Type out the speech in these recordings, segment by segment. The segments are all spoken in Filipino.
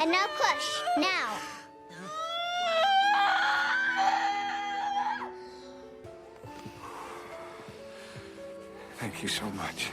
And now push. Now. Thank you so much.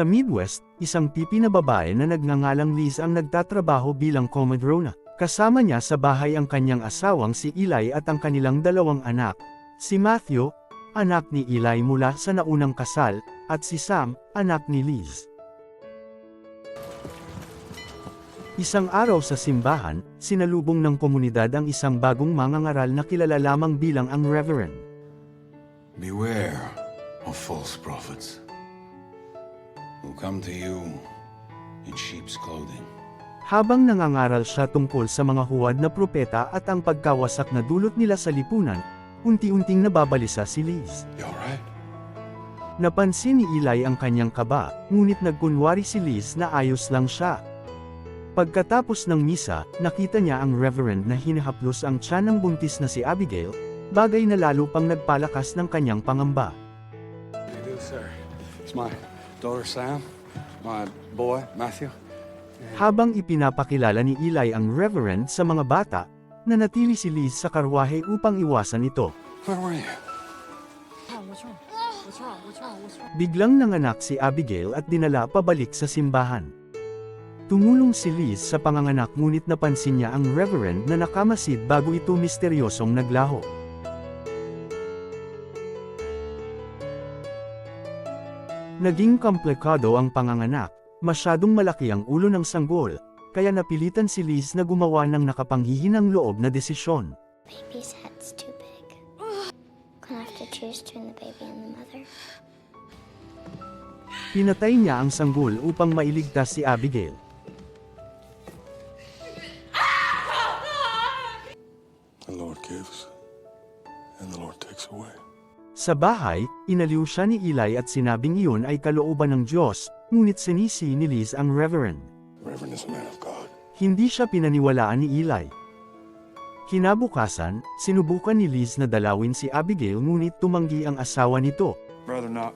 Sa Midwest, isang pipi na babae na nagngangalang Liz ang nagtatrabaho bilang comadrona. Kasama niya sa bahay ang kanyang asawang si Eli at ang kanilang dalawang anak. Si Matthew, anak ni Eli mula sa naunang kasal, at si Sam, anak ni Liz. Isang araw sa simbahan, sinalubong ng komunidad ang isang bagong mangangaral na kilala lamang bilang ang Reverend. Beware of false prophets who come to you in sheep's clothing. Habang nangangaral siya tungkol sa mga huwad na propeta at ang pagkawasak na dulot nila sa lipunan, unti-unting nababalisa si Liz. You alright? Napansin ni Eli ang kanyang kaba, ngunit nagkunwari si Liz na ayos lang siya. Pagkatapos ng misa, nakita niya ang reverend na hinahaplos ang tiyan ng buntis na si Abigail, bagay na lalo pang nagpalakas ng kanyang pangamba. You do, sir? It's my daughter Sam, my boy Matthew. Habang ipinapakilala ni Eli ang reverend sa mga bata, nanatili si Liz sa karwahe upang iwasan ito. Where were you? Biglang nanganak si Abigail at dinala pabalik sa simbahan. Tumulong si Liz sa panganganak ngunit napansin niya ang reverend na nakamasid bago ito misteryosong naglaho. Naging komplikado ang panganganak, masyadong malaki ang ulo ng sanggol, kaya napilitan si Liz na gumawa ng nakapanghihinang loob na desisyon. Baby's head's too big. Gonna have to choose between the baby and the mother. Pinatay niya ang sanggol upang mailigtas si Abigail. The Lord gives, and the Lord takes away. Sa bahay, inaliw siya ni Eli at sinabing iyon ay kalooban ng Diyos, ngunit sinisi ni Liz ang Reverend. Reverend is a man of God. Hindi siya pinaniwalaan ni Eli. Kinabukasan, sinubukan ni Liz na dalawin si Abigail ngunit tumanggi ang asawa nito. Rather not.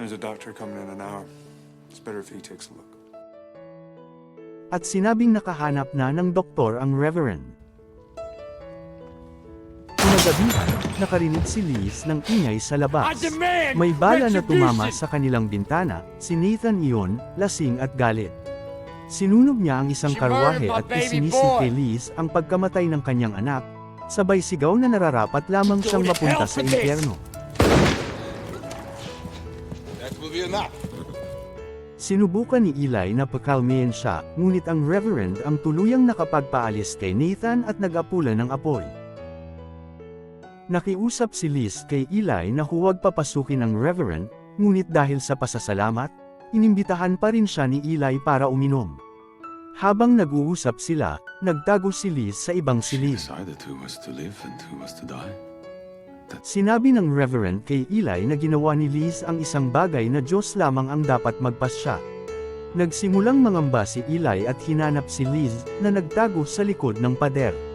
There's a doctor coming in an hour. It's better if he takes a look. At sinabing nakahanap na ng doktor ang Reverend. Kinagabihan, nakarinig si Liz ng ingay sa labas. May bala na tumama sa kanilang bintana, si Nathan iyon, lasing at galit. Sinunog niya ang isang karwahe at baby isinisi boy. kay Liz ang pagkamatay ng kanyang anak, sabay sigaw na nararapat lamang siyang mapunta sa impyerno. That will be enough. Sinubukan ni Eli na pakalmayan siya, ngunit ang Reverend ang tuluyang nakapagpaalis kay Nathan at nag-apula ng apoy. Nakiusap si Liz kay Eli na huwag papasukin ang Reverend, ngunit dahil sa pasasalamat, inimbitahan pa rin siya ni Eli para uminom. Habang nag-uusap sila, nagtago si Liz sa ibang silid. Sinabi ng Reverend kay Eli na ginawa ni Liz ang isang bagay na Diyos lamang ang dapat magpasya. Nagsimulang mangamba si Eli at hinanap si Liz na nagtago sa likod ng pader.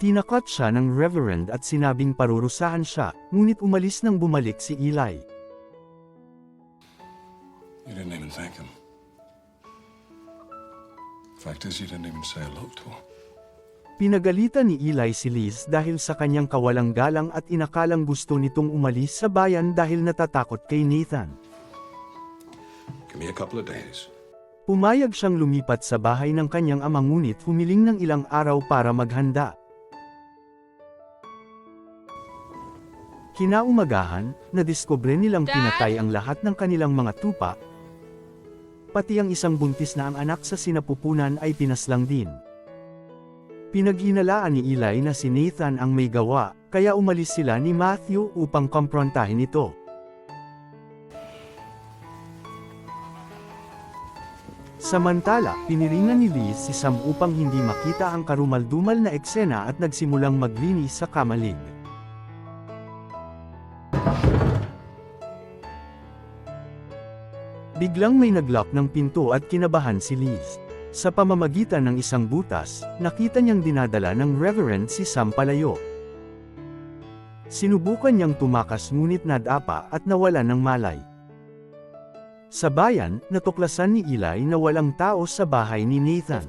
Tinakot siya ng Reverend at sinabing parurusahan siya, ngunit umalis nang bumalik si Eli. You didn't even thank him. Fact is, you didn't even say hello to him. Pinagalitan ni Eli si Liz dahil sa kanyang kawalang galang at inakalang gusto nitong umalis sa bayan dahil natatakot kay Nathan. Give me a couple of days. Pumayag siyang lumipat sa bahay ng kanyang ama ngunit humiling ng ilang araw para maghanda. Kinaumagahan, nadiskubre nilang Dad? pinatay ang lahat ng kanilang mga tupa, pati ang isang buntis na ang anak sa sinapupunan ay pinaslang din. Pinaghinalaan ni Eli na si Nathan ang may gawa, kaya umalis sila ni Matthew upang komprontahin ito. Samantala, piniringan ni Liz si Sam upang hindi makita ang karumaldumal na eksena at nagsimulang maglinis sa kamalig. Biglang may naglock ng pinto at kinabahan si Liz. Sa pamamagitan ng isang butas, nakita niyang dinadala ng Reverend si Sam palayo. Sinubukan niyang tumakas ngunit nadapa at nawala ng malay. Sa bayan, natuklasan ni Eli na walang tao sa bahay ni Nathan.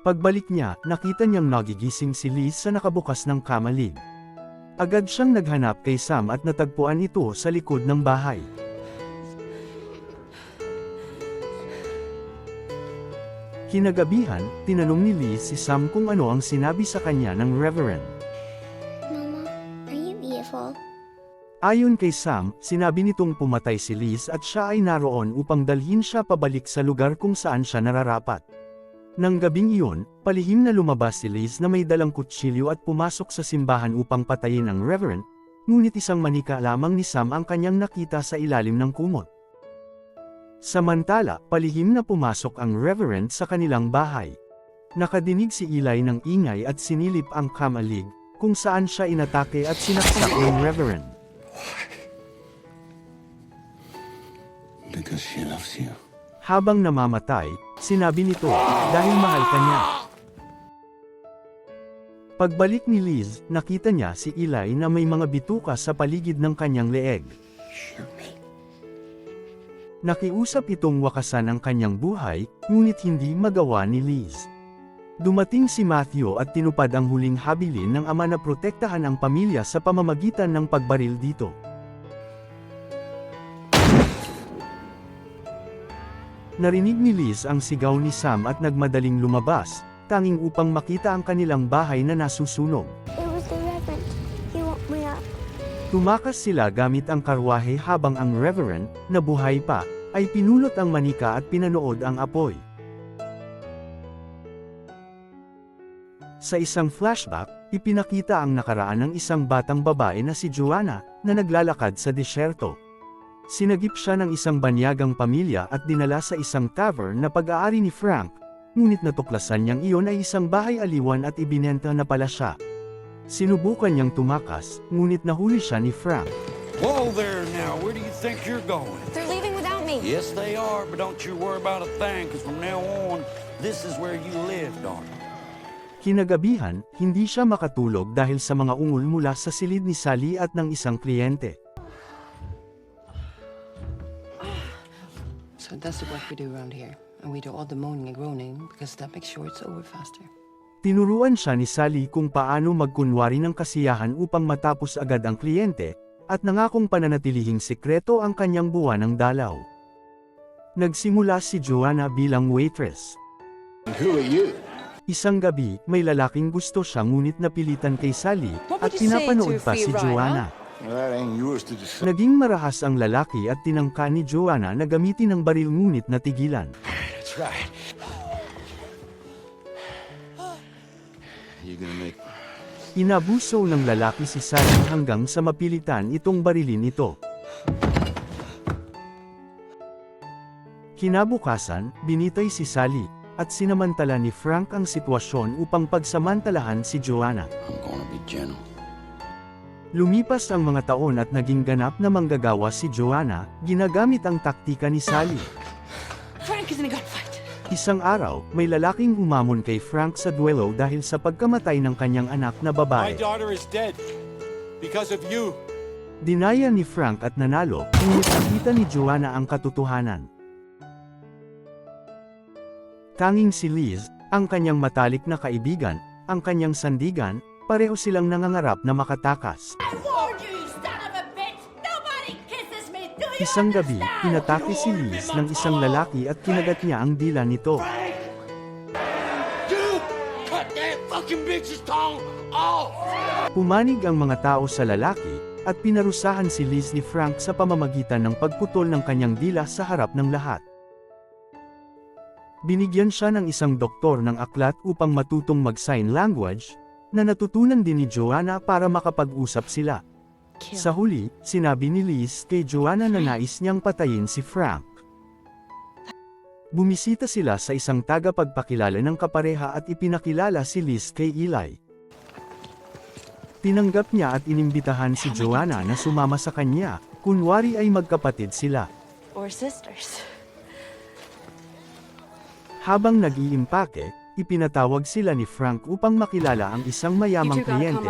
Pagbalik niya, nakita niyang nagigising si Liz sa nakabukas ng kamalig. Agad siyang naghanap kay Sam at natagpuan ito sa likod ng bahay. Kinagabihan, tinanong ni Liz si Sam kung ano ang sinabi sa kanya ng Reverend. Mama, are you evil? Ayon kay Sam, sinabi nitong pumatay si Liz at siya ay naroon upang dalhin siya pabalik sa lugar kung saan siya nararapat. Nang gabing iyon, palihim na lumabas si Liz na may dalang kutsilyo at pumasok sa simbahan upang patayin ang Reverend, ngunit isang manika lamang ni Sam ang kanyang nakita sa ilalim ng kumot. Samantala, palihim na pumasok ang Reverend sa kanilang bahay. Nakadinig si Eli ng ingay at sinilip ang kamalig, kung saan siya inatake at sinaksak ng Reverend. Because she loves you. Habang namamatay, sinabi nito, dahil mahal ka niya. Pagbalik ni Liz, nakita niya si Eli na may mga bituka sa paligid ng kanyang leeg. Nakiusap itong wakasan ang kanyang buhay, ngunit hindi magawa ni Liz. Dumating si Matthew at tinupad ang huling habilin ng ama na protektahan ang pamilya sa pamamagitan ng pagbaril dito. Narinig ni Liz ang sigaw ni Sam at nagmadaling lumabas, tanging upang makita ang kanilang bahay na nasusunog. It was the Reverend. He woke me up. Tumakas sila gamit ang karwahe habang ang Reverend, na buhay pa, ay pinulot ang manika at pinanood ang apoy. Sa isang flashback, ipinakita ang nakaraan ng isang batang babae na si Joanna, na naglalakad sa disyerto. Sinagip siya ng isang banyagang pamilya at dinala sa isang tavern na pag-aari ni Frank, ngunit natuklasan niyang iyon ay isang bahay aliwan at ibinenta na pala siya. Sinubukan niyang tumakas, ngunit nahuli siya ni Frank. Whoa there now, where do you think you're going? They're leaving without me. Yes, they are, but don't you worry about a thing, because from now on, this is where you live, darling. Kinagabihan, hindi siya makatulog dahil sa mga ungol mula sa silid ni Sally at ng isang kliyente. So that's the work we do around here. And we do all the moaning and groaning because that makes sure it's over faster. Tinuruan siya ni Sally kung paano magkunwari ng kasiyahan upang matapos agad ang kliyente, at nangakong pananatilihing sikreto ang kanyang buwan ng dalaw. Nagsimula si Joanna bilang waitress. Who are you? Isang gabi, may lalaking gusto siya ngunit napilitan kay Sally, What at pinapanood pa si Joanna. Naging marahas ang lalaki at tinangka ni Joanna na gamitin ang baril ngunit natigilan. That's right. You gonna make Inabuso ng lalaki si Sally hanggang sa mapilitan itong barilin ito. Kinabukasan, binitay si Sally, at sinamantala ni Frank ang sitwasyon upang pagsamantalahan si Joanna. I'm gonna be gentle. Lumipas ang mga taon at naging ganap na manggagawa si Joanna, ginagamit ang taktika ni Sally. Frank is in a gunfight. Isang araw, may lalaking umamon kay Frank sa duelo dahil sa pagkamatay ng kanyang anak na My babae. daughter is dead because of you. Dinaya ni Frank at nanalo, ngunit nakita ni Joanna ang katotohanan. Tanging si Liz, ang kanyang matalik na kaibigan, ang kanyang sandigan, pareho silang nangangarap na makatakas. Isang gabi, inatake si Liz ng isang lalaki at kinagat niya ang dila nito. Pumanig ang mga tao sa lalaki, at pinarusahan si Liz ni Frank sa pamamagitan ng pagputol ng kanyang dila sa harap ng lahat. Binigyan siya ng isang doktor ng aklat upang matutong mag-sign language, na natutunan din ni Joanna para makapag-usap sila. Sa huli, sinabi ni Liz kay Joanna na nais niyang patayin si Frank. Bumisita sila sa isang tagapagpakilala ng kapareha at ipinakilala si Liz kay Eli. Tinanggap niya at inimbitahan si Joanna na sumama sa kanya, Kunwari ay magkapatid sila. Or sisters. Habang nag-iimpake, ipinatawag sila ni Frank upang makilala ang isang mayamang kliyente.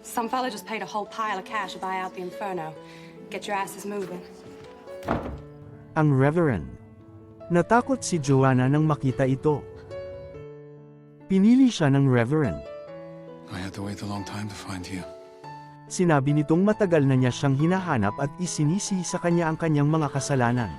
Some fella just paid a whole pile of cash to buy out the Inferno. Get your asses moving. ang Reverend. Natakot si Joanna nang makita ito. Pinili siya ng Reverend. I had to wait a long time to find you. Sinabi nitong matagal na niya siyang hinahanap at isinisi sa kanya ang kanyang mga kasalanan.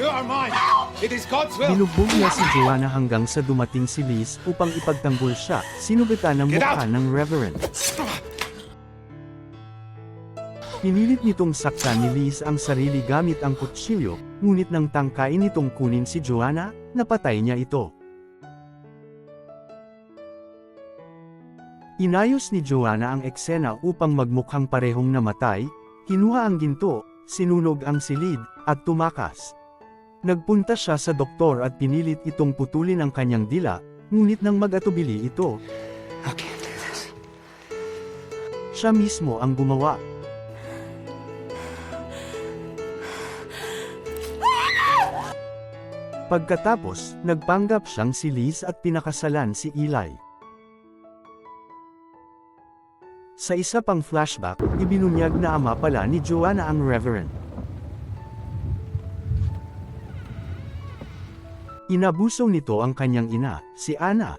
You are mine. It is God's will. Binugbog niya si Joanna hanggang sa dumating si Liz upang ipagtanggol siya, sinubitan ng Get mukha ng Reverend. Pinilit nitong saktan ni Liz ang sarili gamit ang kutsilyo, ngunit nang tangkain nitong kunin si Joanna, napatay niya ito. Inayos ni Joanna ang eksena upang magmukhang parehong namatay, kinuha ang ginto, sinunog ang silid, at tumakas. Nagpunta siya sa doktor at pinilit itong putulin ang kanyang dila, ngunit nang mag-atubili ito, I can't do this. siya mismo ang gumawa. Pagkatapos, nagpanggap siyang si Liz at pinakasalan si Eli. Sa isa pang flashback, ibinunyag na ama pala ni Joanna ang Reverend. Inabuso nito ang kanyang ina, si Anna.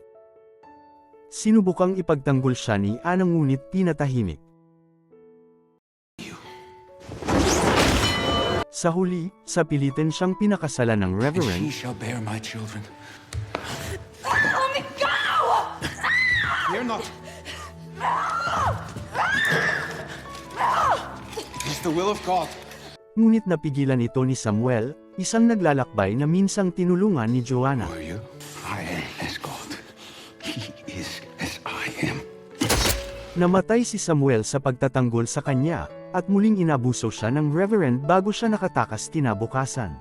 Sinubukang ipagtanggol siya ni Anna ngunit pinatahimik. Sa huli, sa pilitin siyang pinakasalan ng And Reverend, she shall bear my children. Fear not. It is the will of God. Ngunit napigilan ito ni Samuel, isang naglalakbay na minsang tinulungan ni Joanna. Are you? I am as God. He is as I am. Namatay si Samuel sa pagtatanggol sa kanya, at muling inabuso siya ng Reverend bago siya nakatakas kinabukasan.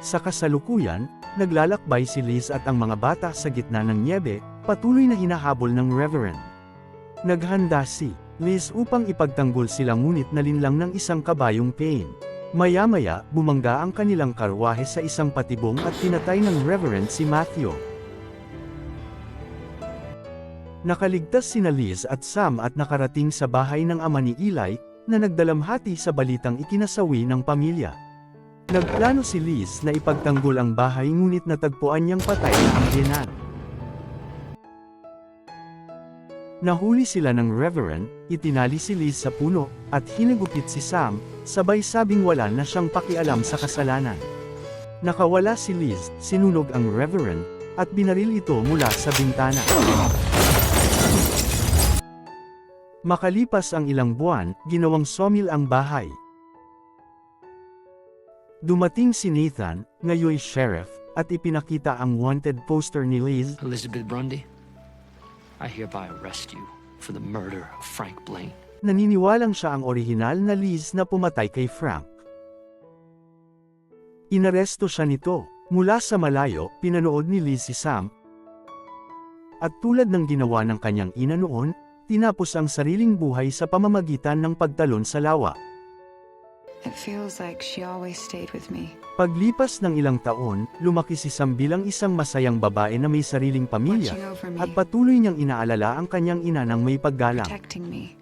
Sa kasalukuyan, naglalakbay si Liz at ang mga bata sa gitna ng niebe, patuloy na hinahabol ng Reverend. Naghanda si Liz upang ipagtanggol sila ngunit nalinlang ng isang kabayong pain. Maya-maya, bumangga ang kanilang karwahe sa isang patibong at tinatay ng Reverend si Matthew. Nakaligtas sina Liz at Sam at nakarating sa bahay ng ama ni Eli, na nagdalamhati sa balitang ikinasawi ng pamilya. Nagplano si Liz na ipagtanggol ang bahay ngunit natagpuan niyang patay na ang binan. Nahuli sila ng Reverend, itinali si Liz sa puno, at hinagupit si Sam, sabay sabing wala na siyang pakialam sa kasalanan. Nakawala si Liz, sinunog ang Reverend, at binaril ito mula sa bintana. Makalipas ang ilang buwan, ginawang sawmill ang bahay. Dumating si Nathan, ngayoy sheriff, at ipinakita ang wanted poster ni Liz, Elizabeth Grundy, I hereby arrest you for the murder of Frank Blaine. naniniwalang siya ang orihinal na Liz na pumatay kay Frank. Inaresto siya nito. Mula sa malayo, pinanood ni Liz si Sam. At tulad ng ginawa ng kanyang ina noon, tinapos ang sariling buhay sa pamamagitan ng pagtalon sa lawa. It feels like she always stayed with me, Paglipas ng ilang taon, lumaki si Sam bilang isang masayang babae na may sariling pamilya, at patuloy niyang inaalala ang kanyang ina ng may paggalang. protecting me.